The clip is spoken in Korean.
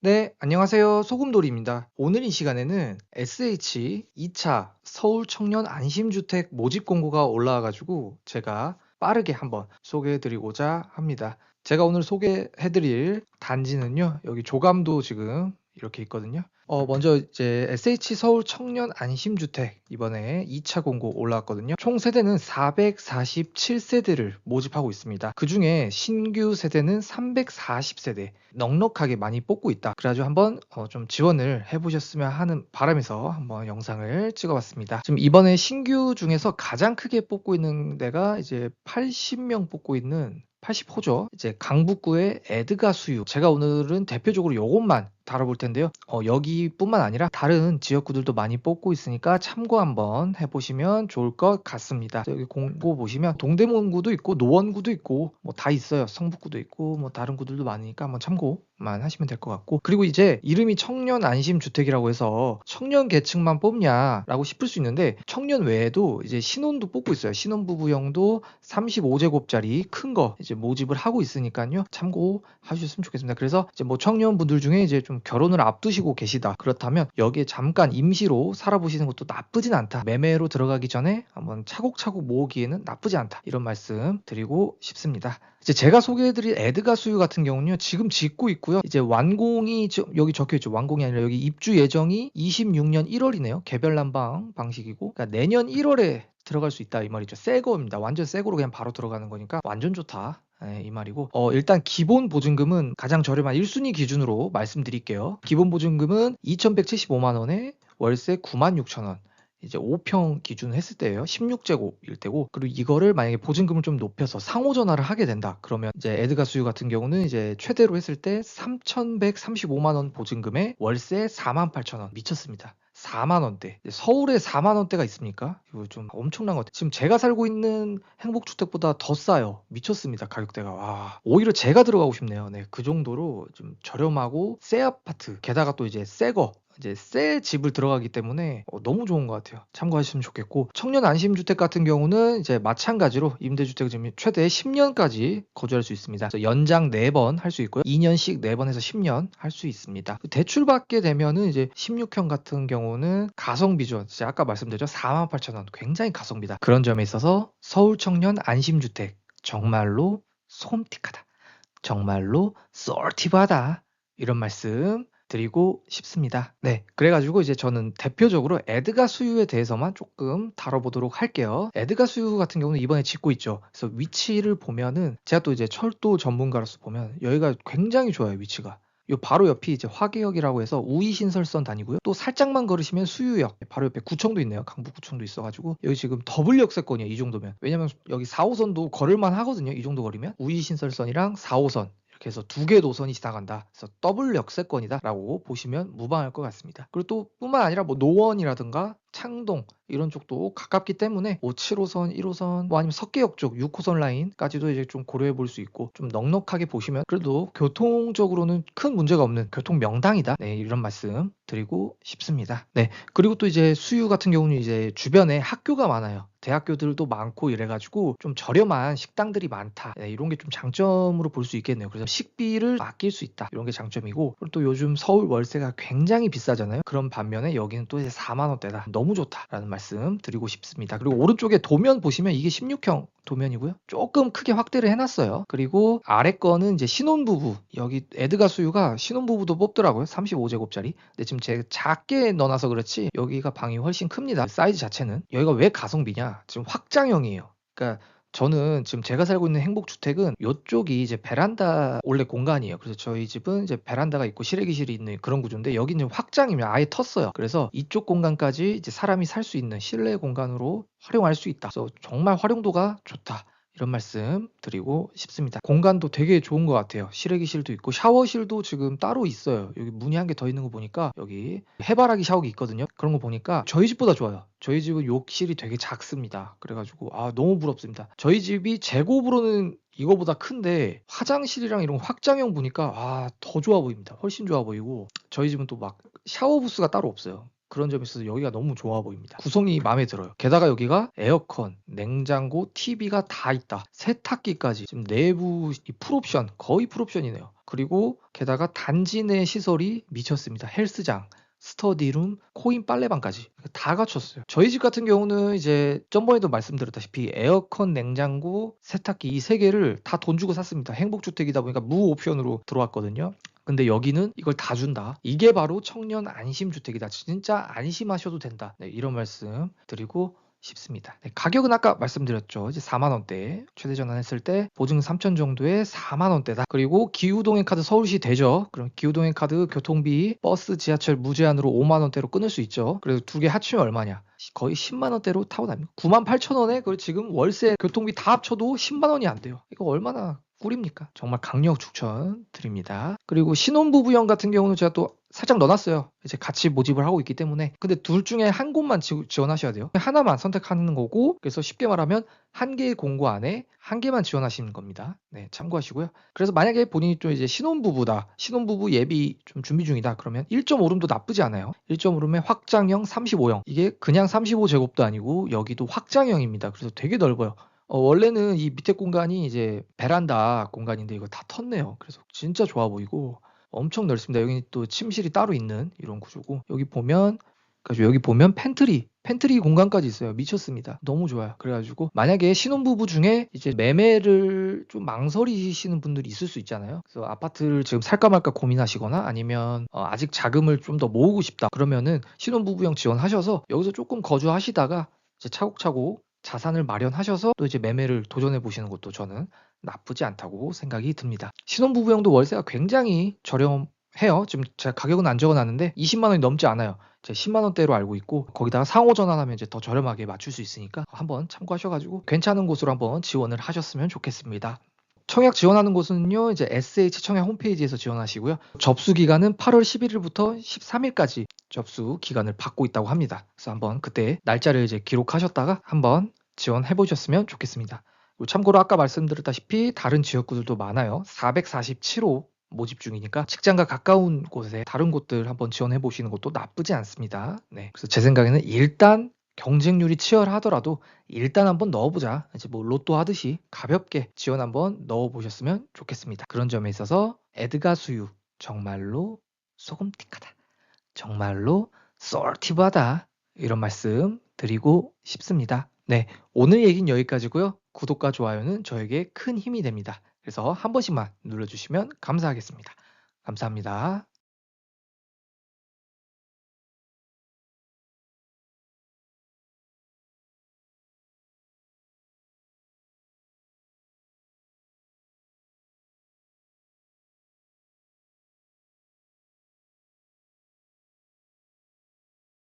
네, 안녕하세요. 소금돌이입니다. 오늘 이 시간에는 SH 2차 서울 청년 안심주택 모집 공고가 올라와가지고 제가 빠르게 한번 소개해드리고자 합니다. 제가 오늘 소개해드릴 단지는요, 여기 조감도 지금 이렇게 있거든요. 어, 먼저 이제 SH 서울 청년 안심주택 이번에 2차 공고 올라왔거든요. 총 세대는 447세대를 모집하고 있습니다. 그 중에 신규 세대는 340세대 넉넉하게 많이 뽑고 있다. 그래가지고 한번 어, 좀 지원을 해보셨으면 하는 바람에서 한번 영상을 찍어봤습니다. 지금 이번에 신규 중에서 가장 크게 뽑고 있는 데가 이제 80명 뽑고 있는 80호죠. 이제 강북구의 에드가 수유. 제가 오늘은 대표적으로 요것만 다뤄볼 텐데요. 어, 여기뿐만 아니라 다른 지역구들도 많이 뽑고 있으니까 참고 한번 해보시면 좋을 것 같습니다. 여기 공고 보시면 동대문구도 있고 노원구도 있고 뭐 다 있어요. 성북구도 있고 뭐 다른 구들도 많으니까 한번 참고 만 하시면 될 것 같고 그리고 이제 이름이 청년 안심 주택이라고 해서 청년 계층만 뽑냐라고 싶을 수 있는데 청년 외에도 이제 신혼도 뽑고 있어요. 신혼부부형도 35제곱짜리 큰 거 이제 모집을 하고 있으니까요. 참고하셨으면 좋겠습니다. 그래서 이제 뭐 청년분들 중에 이제 좀 결혼을 앞두시고 계시다. 그렇다면 여기에 잠깐 임시로 살아보시는 것도 나쁘진 않다. 매매로 들어가기 전에 한번 차곡차곡 모으기에는 나쁘지 않다. 이런 말씀 드리고 싶습니다. 이제 제가 소개해드릴 에드가 수유 같은 경우는요, 지금 짓고 있고 요. 이제 완공이 지- 여기 적혀 있죠. 완공이 아니라 여기 입주 예정이 26년 1월이네요. 개별 난방 방식이고, 그러니까 내년 1월에 들어갈 수 있다 이 말이죠. 새 거입니다. 완전 새 거로 그냥 바로 들어가는 거니까 완전 좋다. 예, 이 말이고 어, 일단 기본 보증금은 가장 저렴한 1순위 기준으로 말씀드릴게요. 기본 보증금은 2,175만 원에 월세 9만 6천 원. 이제 5평 기준 했을 때예요. 16제곱일 때고 그리고 이거를 만약에 보증금을 좀 높여서 상호 전화를 하게 된다. 그러면 이제 에드가 수유 같은 경우는 이제 최대로 했을 때 3,135만 원 보증금에 월세 4만 8천 원 미쳤습니다. 4만 원대. 서울에 4만 원대가 있습니까? 이거 좀 엄청난 것 같아요. 지금 제가 살고 있는 행복주택보다 더 싸요. 미쳤습니다. 가격대가. 와. 오히려 제가 들어가고 싶네요. 네. 그 정도로 좀 저렴하고 새 아파트. 게다가 또 이제 새 거. 이제 새 집을 들어가기 때문에 어, 너무 좋은 것 같아요. 참고하시면 좋겠고 청년 안심주택 같은 경우는 이제 마찬가지로 임대주택 지금 최대 10년까지 거주할 수 있습니다. 연장 4번 할 수 있고요. 2년씩 4번에서 10년 할 수 있습니다. 대출 받게 되면은 이제 16형 같은 경우는 가성비죠. 아까 말씀드렸죠. 48,000원 굉장히 가성비다. 그런 점에 있어서 서울 청년 안심주택 정말로 솜틱하다. 정말로 썰티브하다. 이런 말씀 드리고 싶습니다. 네. 그래가지고 이제 저는 대표적으로 에드가 수유에 대해서만 조금 다뤄보도록 할게요. 에드가 수유 같은 경우는 이번에 짓고 있죠. 그래서 위치를 보면은 제가 또 이제 철도 전문가로서 보면 여기가 굉장히 좋아요. 위치가. 요 바로 옆이 이제 화계역이라고 해서 우이신설선 다니고요. 또 살짝만 걸으시면 수유역 바로 옆에 구청도 있네요. 강북구청도 있어가지고 여기 지금 더블 역세권이에요. 이 정도면 왜냐면 여기 4호선도 걸을만 하거든요. 이 정도 거리면 우이신설선이랑 4호선 이렇게 해서 두 개 노선이 지나간다. 그래서 더블 역세권이다라고 보시면 무방할 것 같습니다. 그리고 또 뿐만 아니라 뭐 노원이라든가 창동 이런 쪽도 가깝기 때문에 5, 7호선, 1호선, 뭐 아니면 석계역 쪽 6호선 라인까지도 이제 좀 고려해 볼 수 있고 좀 넉넉하게 보시면 그래도 교통적으로는 큰 문제가 없는 교통 명당이다. 네, 이런 말씀 드리고 싶습니다. 네, 그리고 또 이제 수유 같은 경우는 이제 주변에 학교가 많아요. 대학교들도 많고 이래가지고 좀 저렴한 식당들이 많다. 네, 이런 게 좀 장점으로 볼 수 있겠네요. 그래서 식비를 아낄 수 있다. 이런 게 장점이고 또 요즘 서울 월세가 굉장히 비싸잖아요. 그런 반면에 여기는 또 이제 4만 원대다. 너무 좋다라는 말씀 드리고 싶습니다. 그리고 오른쪽에 도면 보시면 이게 16형 도면이고요. 조금 크게 확대를 해놨어요. 그리고 아래 거는 이제 신혼부부. 여기 에드가 수유가 신혼부부도 뽑더라고요. 35제곱짜리. 근데 지금 제가 작게 넣어놔서 그렇지 여기가 방이 훨씬 큽니다. 사이즈 자체는. 여기가 왜 가성비냐? 지금 확장형이에요. 그러니까 저는 지금 제가 살고 있는 행복주택은 이쪽이 이제 베란다 원래 공간이에요. 그래서 저희 집은 이제 베란다가 있고 실외기실이 있는 그런 구조인데 여기는 확장이면 아예 텄어요. 그래서 이쪽 공간까지 이제 사람이 살 수 있는 실내 공간으로 활용할 수 있다. 그래서 정말 활용도가 좋다. 이런 말씀 드리고 싶습니다. 공간도 되게 좋은 것 같아요. 실외기실도 있고 샤워실도 지금 따로 있어요. 여기 문이 한 개 더 있는 거 보니까 여기 해바라기 샤워기 있거든요. 그런 거 보니까 저희 집보다 좋아요. 저희 집은 욕실이 되게 작습니다. 그래가지고 아 너무 부럽습니다. 저희 집이 제곱으로는 이거보다 큰데 화장실이랑 이런 확장형 보니까 아 더 좋아 보입니다. 훨씬 좋아 보이고 저희 집은 또 막 샤워 부스가 따로 없어요. 그런 점에 있어서 여기가 너무 좋아 보입니다. 구성이 마음에 들어요. 게다가 여기가 에어컨, 냉장고, TV가 다 있다. 세탁기까지 지금 내부 이 풀옵션 거의 풀옵션이네요. 그리고 게다가 단지 내 시설이 미쳤습니다. 헬스장, 스터디룸, 코인 빨래방까지 다 갖췄어요. 저희 집 같은 경우는 이제 전번에도 말씀드렸다시피 에어컨, 냉장고, 세탁기 이 세 개를 다 돈 주고 샀습니다. 행복주택이다 보니까 무옵션으로 들어왔거든요. 근데 여기는 이걸 다 준다. 이게 바로 청년 안심주택이다. 진짜 안심하셔도 된다. 네, 이런 말씀 드리고 싶습니다. 네, 가격은 아까 말씀드렸죠. 이제 4만 원대 최대 전환했을 때 보증 3천 정도에 4만 원대다. 그리고 기후동행 카드 서울시 되죠. 그럼 기후동행 카드 교통비 버스 지하철 무제한으로 5만 원대로 끊을 수 있죠. 그래서 두 개 합치면 얼마냐? 거의 10만 원대로 타고 다닙니다. 9만 8천 원에 그 지금 월세 교통비 다 합쳐도 10만 원이 안 돼요. 이거 얼마나 꿀입니까? 정말 강력 추천 드립니다. 그리고 신혼부부형 같은 경우는 제가 또 살짝 넣어놨어요. 이제 같이 모집을 하고 있기 때문에. 근데 둘 중에 한 곳만 지, 지원하셔야 돼요. 하나만 선택하는 거고, 그래서 쉽게 말하면 한 개의 공고 안에 한 개만 지원하시는 겁니다. 네, 참고하시고요. 그래서 만약에 본인이 좀 이제 신혼부부다, 신혼부부 예비 좀 준비 중이다, 그러면 1.5룸도 나쁘지 않아요. 1.5룸에 확장형 35형. 이게 그냥 35제곱도 아니고 여기도 확장형입니다. 그래서 되게 넓어요. 어, 원래는 이 밑에 공간이 이제 베란다 공간인데 이거 다 텄네요. 그래서 진짜 좋아 보이고 엄청 넓습니다. 여기 또 침실이 따로 있는 이런 구조고 여기 보면 그래서 여기 보면 팬트리 팬트리 공간까지 있어요. 미쳤습니다. 너무 좋아요. 그래가지고 만약에 신혼부부 중에 이제 매매를 좀 망설이시는 분들이 있을 수 있잖아요. 그래서 아파트를 지금 살까 말까 고민하시거나 아니면 어, 아직 자금을 좀 더 모으고 싶다 그러면은 신혼부부형 지원하셔서 여기서 조금 거주하시다가 이제 차곡차곡 자산을 마련하셔서 또 이제 매매를 도전해 보시는 것도 저는 나쁘지 않다고 생각이 듭니다. 신혼부부형도 월세가 굉장히 저렴해요. 지금 제가 가격은 안 적어놨는데 20만 원이 넘지 않아요. 제 10만 원대로 알고 있고 거기다가 상호 전환하면 이제 더 저렴하게 맞출 수 있으니까 한번 참고하셔가지고 괜찮은 곳으로 한번 지원을 하셨으면 좋겠습니다. 청약 지원하는 곳은요, 이제 SH 청약 홈페이지에서 지원하시고요. 접수 기간은 8월 11일부터 13일까지 접수 기간을 받고 있다고 합니다. 그래서 한번 그때 날짜를 이제 기록하셨다가 한번 지원해 보셨으면 좋겠습니다. 참고로 아까 말씀드렸다시피 다른 지역구들도 많아요. 447호 모집 중이니까 직장과 가까운 곳에 다른 곳들 한번 지원해 보시는 것도 나쁘지 않습니다. 네. 그래서 제 생각에는 일단 경쟁률이 치열하더라도 일단 한번 넣어보자. 이제 뭐 로또 하듯이 가볍게 지원 한번 넣어보셨으면 좋겠습니다. 그런 점에 있어서 에드가 수유 정말로 소금틱하다. 정말로 쏠티브하다. 이런 말씀 드리고 싶습니다. 네, 오늘 얘기는 여기까지고요. 구독과 좋아요는 저에게 큰 힘이 됩니다. 그래서 한 번씩만 눌러주시면 감사하겠습니다. 감사합니다.